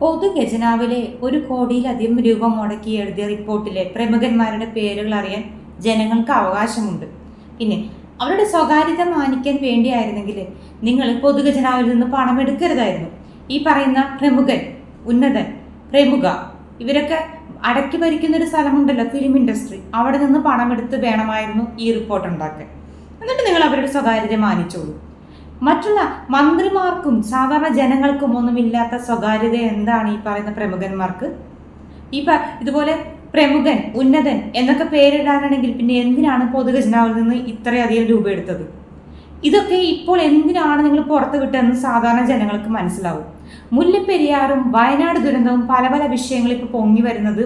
പൊതുഖജനാവിലെ ഒരു കോടിയിലധികം രൂപ മുടക്കി എഴുതിയ റിപ്പോർട്ടിലെ പ്രമുഖന്മാരുടെ പേരുകൾ അറിയാൻ ജനങ്ങൾക്ക് അവകാശമുണ്ട്. പിന്നെ അവരുടെ സ്വകാര്യത മാനിക്കാൻ വേണ്ടിയായിരുന്നെങ്കിൽ നിങ്ങൾ പൊതുഖജനാവിൽ നിന്ന് പണം എടുക്കരുതായിരുന്നു. ഈ പറയുന്ന പ്രമുഖൻ ഉന്നതൻ പ്രമുഖ ഇവരൊക്കെ അടക്കി ഭരിക്കുന്ന ഒരു സ്ഥലമുണ്ടല്ലോ ഫിലിം ഇൻഡസ്ട്രി അവിടെ നിന്ന് പണമെടുത്ത് വേണമായിരുന്നു ഈ റിപ്പോർട്ട് ഉണ്ടാക്കാൻ. എന്നിട്ട് നിങ്ങൾ അവരുടെ സ്വകാര്യത മാനിച്ചോളൂ. മറ്റുള്ള മന്ത്രിമാർക്കും സാധാരണ ജനങ്ങൾക്കും ഒന്നുമില്ലാത്ത സ്വകാര്യത എന്താണ് ഈ പറയുന്ന പ്രമുഖന്മാർക്ക്? ഈ ഇതുപോലെ പ്രമുഖൻ ഉന്നതൻ എന്നൊക്കെ പേരിടാനാണെങ്കിൽ പിന്നെ എന്തിനാണ് പൊതുഖജനാവിൽ നിന്ന് ഇത്രയധികം രൂപ എടുത്തത്? ഇതൊക്കെ ഇപ്പോൾ എന്തിനാണ് നിങ്ങൾ പുറത്തു വിട്ടതെന്ന് സാധാരണ ജനങ്ങൾക്ക് മനസ്സിലാവും. മുല്ലപ്പെരിയാറും വയനാട് ദുരന്തവും പല പല വിഷയങ്ങൾ ഇപ്പോൾ പൊങ്ങി വരുന്നത്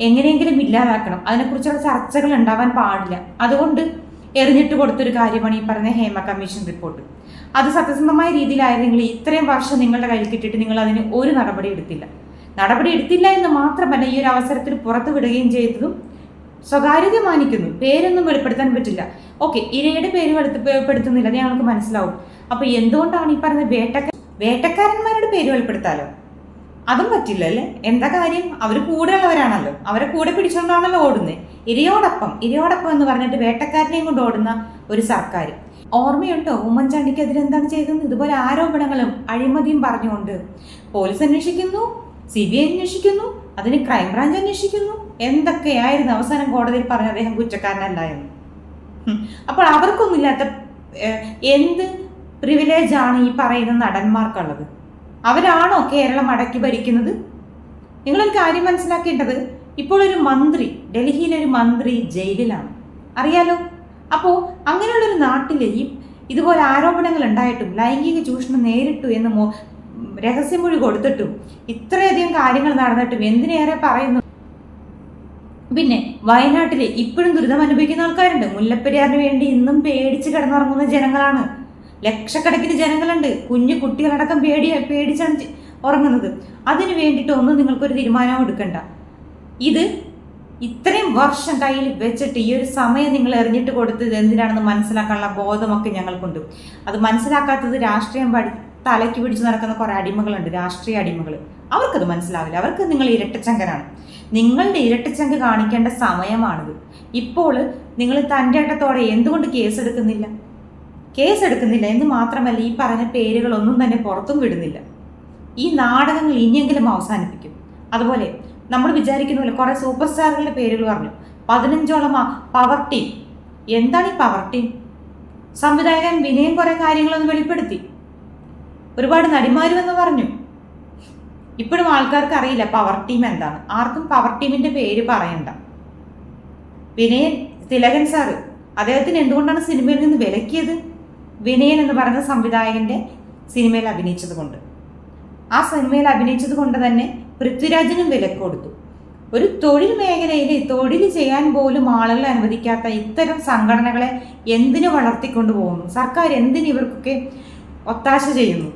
എങ്ങനെയെങ്കിലും ഇല്ലാതാക്കണം. അതിനെക്കുറിച്ചുള്ള ചർച്ചകൾ ഉണ്ടാവാൻ പാടില്ല. അതുകൊണ്ട് എറിഞ്ഞിട്ട് കൊടുത്തൊരു കാര്യമാണ് ഈ പറഞ്ഞ ഹേമ കമ്മീഷൻ റിപ്പോർട്ട്. അത് സത്യസന്ധമായ രീതിയിലായിരുന്നെങ്കിൽ ഇത്രയും വർഷം നിങ്ങളുടെ കയ്യിൽ കിട്ടിയിട്ട് നിങ്ങൾ അതിന് ഒരു നടപടി എടുത്തില്ല. നടപടി എടുത്തില്ല എന്ന് മാത്രമല്ല ഈ ഒരു അവസരത്തിൽ പുറത്തു വിടുകയും ചെയ്തതും സ്വകാര്യത മാനിക്കുന്നു. പേരൊന്നും വെളിപ്പെടുത്താൻ പറ്റില്ല. ഓക്കെ ഇരയുടെ പേര് വെളിപ്പെടുത്തുന്നില്ല ഞങ്ങൾക്ക് മനസ്സിലാവും. അപ്പൊ എന്തുകൊണ്ടാണ് ഈ പറഞ്ഞ വേട്ടക്ക വേട്ടക്കാരന്മാരുടെ പേര് വെളിപ്പെടുത്താലോ? അതും പറ്റില്ല അല്ലേ? എന്താ കാര്യം? അവർ കൂടെ ഉള്ളവരാണല്ലോ അവരെ കൂടെ പിടിച്ചുകൊണ്ടാണല്ലോ ഓടുന്നത് ഇരയോടൊപ്പം ഇരയോടൊപ്പം എന്ന് പറഞ്ഞിട്ട് വേട്ടക്കാരനെയും കൊണ്ട് ഓടുന്ന ഒരു സർക്കാർ ഓർമ്മയുണ്ടോ? ഉമ്മൻചാണ്ടിക്ക് എന്താണ് ചെയ്തത്? ഇതുപോലെ ആരോപണങ്ങളും അഴിമതിയും പറഞ്ഞുകൊണ്ട് പോലീസ് അന്വേഷിക്കുന്നു സി ബി ഐ അന്വേഷിക്കുന്നു അതിന് ക്രൈംബ്രാഞ്ച് അന്വേഷിക്കുന്നു. എന്തൊക്കെയായിരുന്നു അവസാനം കോടതിയിൽ പറഞ്ഞ അദ്ദേഹം കുറ്റക്കാരനല്ല എന്ന് അപ്പോൾ അവർക്കൊന്നുമില്ലാത്ത എന്ത് പ്രിവിലേജാണ് ഈ പറയുന്ന നടന്മാർക്കുള്ളത്? അവരാണോ കേരളം അടക്കി ഭരിക്കുന്നത്? നിങ്ങളൊരു കാര്യം മനസ്സിലാക്കേണ്ടത് ഇപ്പോൾ ഒരു മന്ത്രി ഡൽഹിയിലെ ഒരു മന്ത്രി ജയിലിലാണ്. അറിയാലോ? അപ്പോൾ അങ്ങനെയുള്ളൊരു നാട്ടിൽ ഈ ഇതുപോലെ ആരോപണങ്ങൾ ഉണ്ടായിട്ടും ലൈംഗിക ചൂഷണം നേരിട്ടു എന്ന് മോ രഹസ്യമൊഴി കൊടുത്തിട്ടും ഇത്രയധികം കാര്യങ്ങൾ നടന്നിട്ടും എന്തിനേറെ പറയുന്നു? പിന്നെ വയനാട്ടിൽ ഇപ്പോഴും ദുരിതം അനുഭവിക്കുന്ന ആൾക്കാരുണ്ട്. മുല്ലപ്പെരിയാറിന് വേണ്ടി ഇന്നും പേടിച്ച് കിടന്നുറങ്ങുന്ന ജനങ്ങളാണ്. ലക്ഷക്കണക്കിന് ജനങ്ങളുണ്ട്. കുഞ്ഞു കുട്ടികളടക്കം പേടി പേടിച്ചാണ് ഉറങ്ങുന്നത്. അതിന് വേണ്ടിയിട്ട് ഒന്നും നിങ്ങൾക്കൊരു തീരുമാനം എടുക്കണ്ട. ഇത് ഇത്രയും വർഷം കയ്യിൽ വെച്ചിട്ട് ഈ ഒരു സമയം നിങ്ങൾ എറിഞ്ഞിട്ട് കൊടുത്തത് എന്തിനാണെന്ന് മനസ്സിലാക്കാനുള്ള ബോധമൊക്കെ ഞങ്ങൾക്കുണ്ട്. അത് മനസ്സിലാക്കാത്തത് രാഷ്ട്രീയം പഠി തലയ്ക്ക് പിടിച്ച് നടക്കുന്ന കുറേ അടിമകളുണ്ട് രാഷ്ട്രീയ അടിമകൾ. അവർക്കത് മനസ്സിലാവില്ല. അവർക്ക് നിങ്ങൾ ഇരട്ടച്ചങ്കനാണ്. നിങ്ങളുടെ ഇരട്ടച്ചങ്ക് കാണിക്കേണ്ട സമയമാണിത്. ഇപ്പോൾ നിങ്ങൾ തന്റെ ഇടത്തോടെ എന്തുകൊണ്ട് കേസ് എടുക്കുന്നില്ല കേസ് എടുക്കുന്നില്ല എന്ന് മാത്രമല്ല ഈ പറഞ്ഞ പേരുകളൊന്നും തന്നെ പുറത്തും വിടുന്നില്ല. ഈ നാടകങ്ങൾ ഇനിയെങ്കിലും അവസാനിപ്പിക്കും. അതുപോലെ നമ്മൾ വിചാരിക്കുന്ന പോലെ കുറേ സൂപ്പർ സ്റ്റാറുകളുടെ പേരുകൾ പറഞ്ഞു. പതിനഞ്ചോളം പവർ ടീം. എന്താണ് ഈ പവർ ടീം? സംവിധായകൻ വിനയം കുറേ കാര്യങ്ങളൊന്ന് വെളിപ്പെടുത്തി. ഒരുപാട് നടിമാരും എന്ന് പറഞ്ഞു. ഇപ്പോഴും ആൾക്കാർക്ക് അറിയില്ല പവർ ടീം എന്താണ്. ആർക്കും പവർ ടീമിന്റെ പേര് പറയണ്ട. വിനയൻ തിലകൻ സാറ് അദ്ദേഹത്തിന് എന്തുകൊണ്ടാണ് സിനിമയിൽ നിന്ന് വിലക്കിയത്? വിനയൻ എന്ന് പറയുന്ന സംവിധായകന്റെ സിനിമയിൽ അഭിനയിച്ചത് കൊണ്ട് ആ സിനിമയിൽ അഭിനയിച്ചത് കൊണ്ട് തന്നെ പൃഥ്വിരാജിനും വിലക്ക് കൊടുത്തു. ഒരു തൊഴിൽ മേഖലയിൽ തൊഴിൽ ചെയ്യാൻ പോലും ആളുകളെ അനുവദിക്കാത്ത ഇത്തരം സംഘടനകളെ എന്തിനു വളർത്തിക്കൊണ്ടു പോകുന്നു? സർക്കാർ എന്തിന് ഇവർക്കൊക്കെ ഒത്താശ ചെയ്യുന്നു?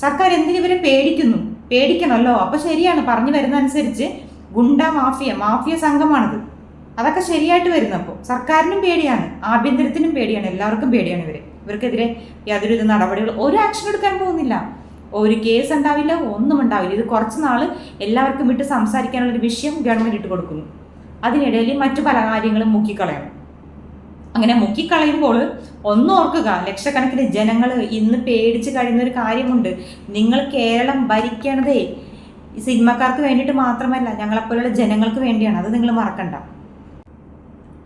സർക്കാർ എന്തിനിവരെ പേടിക്കുന്നു? പേടിക്കണമല്ലോ. അപ്പൊ ശരിയാണ്. പറഞ്ഞു വരുന്ന അനുസരിച്ച് ഗുണ്ട മാഫിയ മാഫിയ സംഘമാണിത്. അതൊക്കെ ശരിയായിട്ട് വരുന്നപ്പോൾ സർക്കാരിനും പേടിയാണ്. ആഭ്യന്തരത്തിനും പേടിയാണ്. എല്ലാവർക്കും പേടിയാണ് ഇവരെ. ഇവർക്കെതിരെ യാതൊരുവിധ നടപടികൾ ഒരു ആക്ഷൻ എടുക്കാൻ പോകുന്നില്ല. ഒരു കേസ് ഉണ്ടാവില്ല ഒന്നും ഉണ്ടാവില്ല. ഇത് കുറച്ച് നാൾ എല്ലാവർക്കും വിട്ട് സംസാരിക്കാനുള്ള ഒരു വിഷയം ഗവൺമെന്റ് ഇട്ട് കൊടുക്കുന്നു. അതിനിടയിൽ മറ്റു പല കാര്യങ്ങളും മുക്കിക്കളയണം അങ്ങനെ മുക്കിക്കളയുമ്പോൾ ഒന്ന് ഓർക്കുക ലക്ഷക്കണക്കിന് ജനങ്ങൾ ഇന്ന് പേടിച്ച് കഴിയുന്ന ഒരു കാര്യമുണ്ട്. നിങ്ങൾ കേരളം ഭരിക്കണതേ ഈ സിനിമക്കാർക്ക് വേണ്ടിയിട്ട് മാത്രമല്ല ഞങ്ങളെപ്പോലുള്ള ജനങ്ങൾക്ക് വേണ്ടിയാണ്. അത് നിങ്ങൾ മറക്കണ്ട.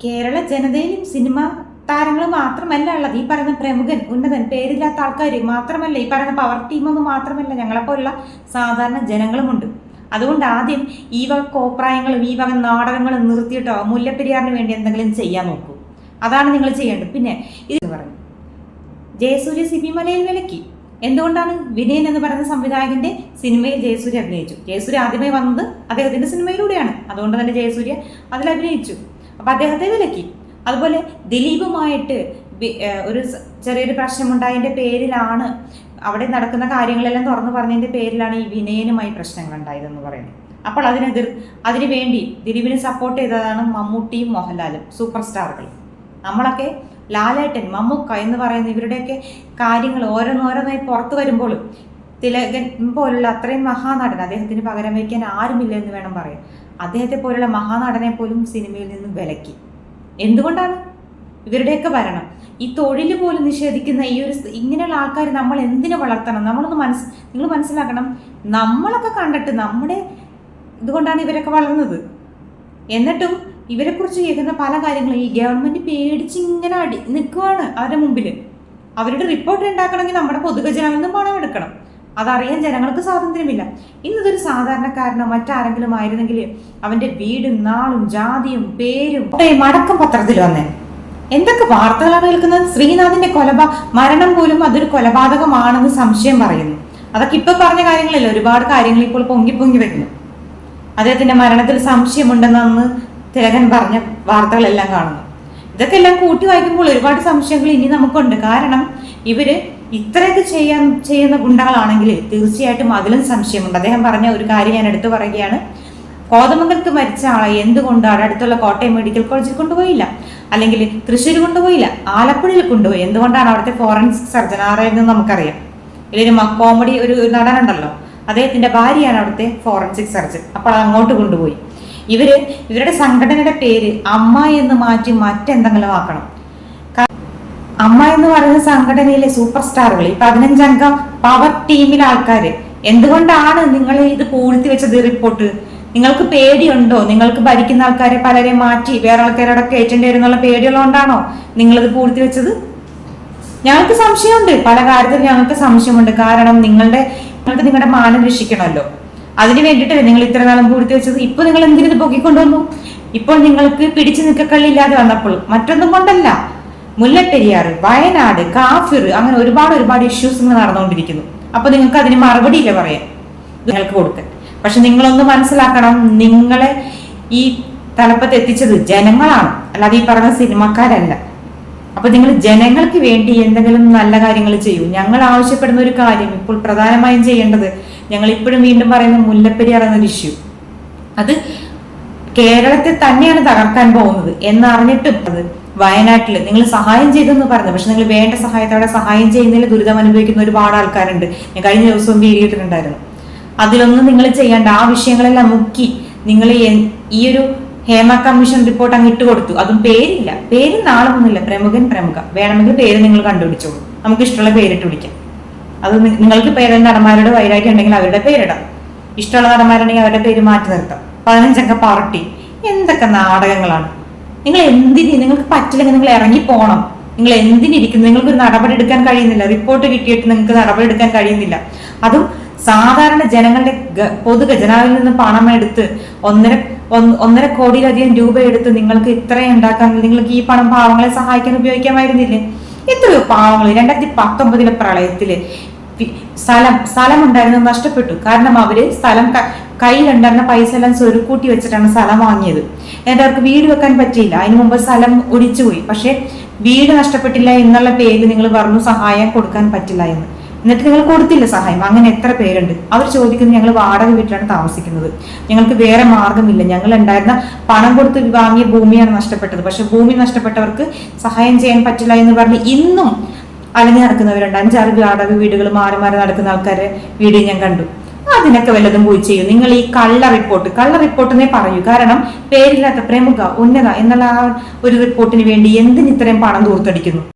കേരള ജനതയിലും സിനിമ താരങ്ങൾ മാത്രമല്ല ഉള്ളത്. ഈ പറയുന്ന പ്രമുഖൻ ഉന്നതൻ പേരില്ലാത്ത ആൾക്കാർ മാത്രമല്ല ഈ പറയുന്ന പവർ ടീമൊന്നും മാത്രമല്ല ഞങ്ങളെപ്പോലുള്ള സാധാരണ ജനങ്ങളുമുണ്ട്. അതുകൊണ്ട് ആദ്യം ഈ വക കോപ്രായങ്ങളും ഈ വക നാടകങ്ങളും നിർത്തിയിട്ടോ മുല്ലപ്പെരിയാറിന് വേണ്ടി എന്തെങ്കിലും ചെയ്യാൻ നോക്കൂ. അതാണ് നിങ്ങൾ ചെയ്യേണ്ടത്. പിന്നെ ഇത് പറഞ്ഞു ജയസൂര്യ സിബി മലയിൽ വിലക്കി. എന്തുകൊണ്ടാണ് വിനയൻ എന്ന് പറയുന്ന സംവിധായകന്റെ സിനിമയിൽ ജയസൂര്യ അഭിനയിച്ചു? ജയസൂര്യ ആദ്യമായി വന്നത് അദ്ദേഹത്തിന്റെ സിനിമയിലൂടെയാണ്. അതുകൊണ്ട് തന്നെ ജയസൂര്യ അതിൽ അഭിനയിച്ചു. അപ്പൊ അദ്ദേഹത്തെ വിലക്കി. അതുപോലെ ദിലീപുമായിട്ട് ഒരു ചെറിയൊരു പ്രശ്നമുണ്ടായതിന്റെ പേരിലാണ് അവിടെ നടക്കുന്ന കാര്യങ്ങളെല്ലാം തുറന്നു പറഞ്ഞതിന്റെ പേരിലാണ് ഈ വിനയനുമായി പ്രശ്നങ്ങൾ ഉണ്ടായതെന്ന് പറയുന്നത്. അപ്പോൾ അതിനെതിർ അതിനു വേണ്ടി ദിലീപിനെ സപ്പോർട്ട് ചെയ്തതാണ് മമ്മൂട്ടിയും മോഹൻലാലും സൂപ്പർ സ്റ്റാറുകൾ നമ്മളൊക്കെ ലാലേട്ടൻ മമ്മൂക്ക എന്ന് പറയുന്ന ഇവരുടെയൊക്കെ കാര്യങ്ങൾ ഓരോന്നോരോന്നായി പുറത്തു വരുമ്പോൾ തിലകൻ പോലുള്ള അത്രയും മഹാനടൻ അദ്ദേഹത്തിന് പകരം വയ്ക്കാൻ ആരുമില്ല എന്ന് വേണം പറയാൻ. അദ്ദേഹത്തെ പോലുള്ള മഹാനടനെ പോലും സിനിമയിൽ നിന്ന് വിലക്കി. എന്തുകൊണ്ടാണ്? ഇവരുടെയൊക്കെ ഭരണം. ഈ തൊഴിൽ പോലും നിഷേധിക്കുന്ന ഈ ഒരു ഇങ്ങനെയുള്ള ആൾക്കാർ നമ്മൾ എന്തിനു വളർത്തണം? നമ്മളൊന്ന് മനസ്സ് നിങ്ങൾ മനസ്സിലാക്കണം. നമ്മളൊക്കെ കണ്ടിട്ട് നമ്മുടെ ഇതുകൊണ്ടാണ് ഇവരൊക്കെ വളർന്നത്. എന്നിട്ടും ഇവരെക്കുറിച്ച് കേൾക്കുന്ന പല കാര്യങ്ങളും ഈ ഗവൺമെന്റ് പേടിച്ച് ഇങ്ങനെ അടി നിൽക്കുവാണ് അവരുടെ മുമ്പിൽ അവരുടെ റിപ്പോർട്ട് ഉണ്ടാക്കണമെങ്കിൽ നമ്മുടെ പൊതുഖജനാവിൽ നിന്നും പണം എടുക്കണം. അതറിയാൻ ജനങ്ങൾക്ക് സ്വാതന്ത്ര്യമില്ല. ഇന്നതൊരു സാധാരണക്കാരനോ മറ്റാരെങ്കിലും ആയിരുന്നെങ്കിൽ അവന്റെ വീടും നാളും ജാതിയും പേരും മടക്കം പത്രത്തിൽ വന്നേ. എന്തൊക്കെ വാർത്തകളാണ് കേൾക്കുന്നത്? ശ്രീനാഥിന്റെ കൊലപാ മരണം പോലും അതൊരു കൊലപാതകമാണെന്ന് സംശയം പറയുന്നു. അതൊക്കെ ഇപ്പൊ പറഞ്ഞ കാര്യങ്ങളല്ല? ഒരുപാട് കാര്യങ്ങൾ ഇപ്പോൾ പൊങ്ങി പൊങ്ങി വരുന്നു. അദ്ദേഹത്തിന്റെ മരണത്തിൽ സംശയമുണ്ടെന്ന് അന്ന് തിലകൻ പറഞ്ഞ വാർത്തകളെല്ലാം കാണുന്നു ഇതൊക്കെ എല്ലാം കൂട്ടി വായിക്കുമ്പോൾ ഒരുപാട് സംശയങ്ങൾ ഇനി നമുക്കുണ്ട്. കാരണം ഇവർ ഇത്രയൊക്കെ ചെയ്യാൻ ചെയ്യുന്ന ഗുണ്ടകളാണെങ്കിൽ തീർച്ചയായിട്ടും അതിലും സംശയമുണ്ട്. അദ്ദേഹം പറഞ്ഞ ഒരു കാര്യം ഞാൻ എടുത്തു പറയുകയാണ്. കോതമംഗലത്ത് മരിച്ച ആളെ എന്തുകൊണ്ടാണ് അടുത്തുള്ള കോട്ടയം മെഡിക്കൽ കോളേജിൽ കൊണ്ടുപോയില്ല? അല്ലെങ്കിൽ തൃശ്ശൂർ കൊണ്ടുപോയില്ല? ആലപ്പുഴയിൽ കൊണ്ടുപോയി? എന്തുകൊണ്ടാണ് അവിടുത്തെ ഫോറൻസിക് സർജൻ ആരായിരുന്നു നമുക്കറിയാം. ഇതിലൊരു കോമഡി ഒരു നടനുണ്ടല്ലോ. അദ്ദേഹത്തിന്റെ ഭാര്യയാണ് അവിടുത്തെ ഫോറൻസിക് സർജൻ. അപ്പോൾ അങ്ങോട്ട് കൊണ്ടുപോയി. ഇവർ ഇവരുടെ സംഘടനയുടെ പേര് അമ്മ എന്ന് മാറ്റി മറ്റെന്തെങ്കിലും ആക്കണം. അമ്മ എന്ന് പറയുന്ന സംഘടനയിലെ സൂപ്പർ സ്റ്റാറുകൾ ഈ പതിനഞ്ചംഗ പവർ ടീമിലെ ആൾക്കാര് എന്തുകൊണ്ടാണ് നിങ്ങൾ ഇത് പൂഴ്ത്തി വെച്ചത് റിപ്പോർട്ട് നിങ്ങൾക്ക് പേടിയുണ്ടോ? നിങ്ങൾക്ക് ഭരിക്കുന്ന ആൾക്കാരെ പലരെ മാറ്റി വേറെ ആൾക്കാരോടെ കയറ്റേണ്ടി വരുന്നുള്ള പേടിയുള്ളതുകൊണ്ടാണോ നിങ്ങളിത് പൂഴ്ത്തി വെച്ചത്? ഞങ്ങൾക്ക് സംശയമുണ്ട്. പല കാര്യത്തിൽ ഞങ്ങൾക്ക് സംശയമുണ്ട്. കാരണം നിങ്ങളുടെ നിങ്ങൾക്ക് നിങ്ങളുടെ മാനം രക്ഷിക്കണമല്ലോ. അതിന് വേണ്ടിയിട്ടല്ലേ നിങ്ങൾ ഇത്ര നാളും പൂഴ്ത്തി വെച്ചത്? ഇപ്പൊ നിങ്ങൾ എന്തിനു പൊക്കിക്കൊണ്ടുവന്നു? ഇപ്പോൾ നിങ്ങൾക്ക് പിടിച്ചു നിൽക്കക്കള്ളില്ലാതെ വന്നപ്പോൾ മറ്റൊന്നും കൊണ്ടല്ല. മുല്ലപ്പെരിയാർ വയനാട് കാഫിർ അങ്ങനെ ഒരുപാട് ഒരുപാട് ഇഷ്യൂസ് ഇങ്ങനെ നടന്നുകൊണ്ടിരിക്കുന്നു. അപ്പൊ നിങ്ങൾക്ക് അതിന് മറുപടിയില്ല പറയാൻ. നിങ്ങൾക്ക് കൊടുക്കാൻ. പക്ഷെ നിങ്ങളൊന്ന് മനസ്സിലാക്കണം നിങ്ങളെ ഈ തലപ്പത്ത് എത്തിച്ചത് ജനങ്ങളാണ്. അല്ലാതെ ഈ പറഞ്ഞ സിനിമക്കാരല്ല. അപ്പൊ നിങ്ങൾ ജനങ്ങൾക്ക് വേണ്ടി എന്തെങ്കിലും നല്ല കാര്യങ്ങൾ ചെയ്യൂ. ഞങ്ങൾ ആവശ്യപ്പെടുന്ന ഒരു കാര്യം ഇപ്പോൾ പ്രധാനമായും ചെയ്യേണ്ടത് ഞങ്ങൾ ഇപ്പോഴും വീണ്ടും പറയുന്ന മുല്ലപ്പെരിയാർ എന്നൊരു ഇഷ്യൂ അത് കേരളത്തെ തന്നെയാണ് തകർക്കാൻ പോകുന്നത് എന്നറിഞ്ഞിട്ടും അത് വയനാട്ടിൽ നിങ്ങൾ സഹായം ചെയ്തെന്ന് പറഞ്ഞു. പക്ഷെ നിങ്ങൾ വേണ്ട സഹായത്തോടെ സഹായം ചെയ്യുന്നതിൽ ദുരിതം അനുഭവിക്കുന്ന ഒരുപാട് ആൾക്കാരുണ്ട്. ഞാൻ കഴിഞ്ഞ ദിവസവും വീഡിയോ അതിലൊന്നും നിങ്ങൾ ചെയ്യേണ്ട ആ വിഷയങ്ങളെല്ലാം മുക്കി നിങ്ങൾ ഈ ഒരു ഹേമ കമ്മീഷൻ റിപ്പോർട്ട് അങ്ങ് ഇട്ട് കൊടുത്തു. അതും പേരില്ല. പേര് നാളൊന്നുമില്ല. പ്രമുഖൻ പ്രമുഖ. വേണമെങ്കിൽ പേര് നിങ്ങൾ കണ്ടുപിടിച്ചോളൂ. നമുക്ക് ഇഷ്ടമുള്ള പേരിട്ട് വിളിക്കാം. അത് നിങ്ങൾക്ക് പേര് നടന്മാരുടെ വൈരാഗ്യം ഉണ്ടെങ്കിൽ അവരുടെ പേരിടാം. ഇഷ്ടമുള്ള നടന്മാരുണ്ടെങ്കിൽ അവരുടെ പേര് മാറ്റി നിർത്താം. പതിനഞ്ചംഗ പാർട്ടി എന്തൊക്കെ നാടകങ്ങളാണ്? നിങ്ങൾ എന്തിന് നിങ്ങൾക്ക് പറ്റില്ലെങ്കിൽ നിങ്ങൾ ഇറങ്ങി പോകണം നിങ്ങൾ എന്തിനിരിക്കുന്നു നിങ്ങൾക്ക് ഒരു നടപടി എടുക്കാൻ കഴിയുന്നില്ല. റിപ്പോർട്ട് കിട്ടിയിട്ട് നിങ്ങൾക്ക് നടപടി എടുക്കാൻ കഴിയുന്നില്ല. അതും സാധാരണ ജനങ്ങളുടെ പൊതു ഖജനാവിൽ നിന്ന് പണം എടുത്ത് ഒന്നര ഒന്ന്- ഒന്നര കോടിയിലധികം രൂപ എടുത്ത് നിങ്ങൾക്ക് ഇത്രയും ഉണ്ടാക്കാൻ നിങ്ങൾക്ക് ഈ പണം പാവങ്ങളെ സഹായിക്കാൻ ഉപയോഗിക്കാമായിരുന്നില്ലേ? എത്രയോ പാവങ്ങൾ. രണ്ടായിരത്തി പത്തൊമ്പതിലെ പ്രളയത്തിൽ വി- സ്ഥലം സ്ഥലം ഉണ്ടായിരുന്നത് നഷ്ടപ്പെട്ടു. കാരണം അവർ സ്ഥലം കയ്യിലുണ്ടായിരുന്ന പൈസ എല്ലാം സ്വരുക്കൂട്ടി വെച്ചിട്ടാണ് സ്ഥലം വാങ്ങിയത്. എന്നിട്ട് അവർക്ക് വീട് വെക്കാൻ പറ്റിയില്ല. അതിന് മുമ്പ് സ്ഥലം ഒടിച്ചുപോയി. പക്ഷെ വീട് നഷ്ടപ്പെട്ടില്ല എന്നുള്ള പേര് നിങ്ങൾ പറഞ്ഞു സഹായം കൊടുക്കാൻ പറ്റില്ല എന്ന്. എന്നിട്ട് നിങ്ങൾ കൊടുത്തില്ല സഹായം. അങ്ങനെ എത്ര പേരുണ്ട്? അവർ ചോദിക്കുന്നത് ഞങ്ങൾ വാടക വീട്ടിലാണ് താമസിക്കുന്നത്. ഞങ്ങൾക്ക് വേറെ മാർഗമില്ല ഞങ്ങൾ ഉണ്ടായിരുന്ന പണം കൊടുത്ത് വാങ്ങിയ ഭൂമിയാണ് നഷ്ടപ്പെട്ടത്. പക്ഷെ ഭൂമി നഷ്ടപ്പെട്ടവർക്ക് സഹായം ചെയ്യാൻ പറ്റില്ല എന്ന് പറഞ്ഞ് ഇന്നും അലഞ്ഞു നടക്കുന്നവരുണ്ട് അഞ്ചാറ് വാടക വീടുകൾ മാറി മാറി നടക്കുന്ന ആൾക്കാരെ വീഡിയോ ഞാൻ കണ്ടു. അതിനൊക്കെ വല്ലതും പോയി ചെയ്യും. നിങ്ങൾ ഈ കള്ള റിപ്പോർട്ട് കള്ള റിപ്പോർട്ടിനെ പറയൂ. കാരണം പേരില്ലാത്ത പ്രമുഖ ഉന്നത എന്നുള്ള ഒരു റിപ്പോർട്ടിന് വേണ്ടി എന്തിന് ഇത്രയും പണം ദൂർത്തടിക്കുന്നു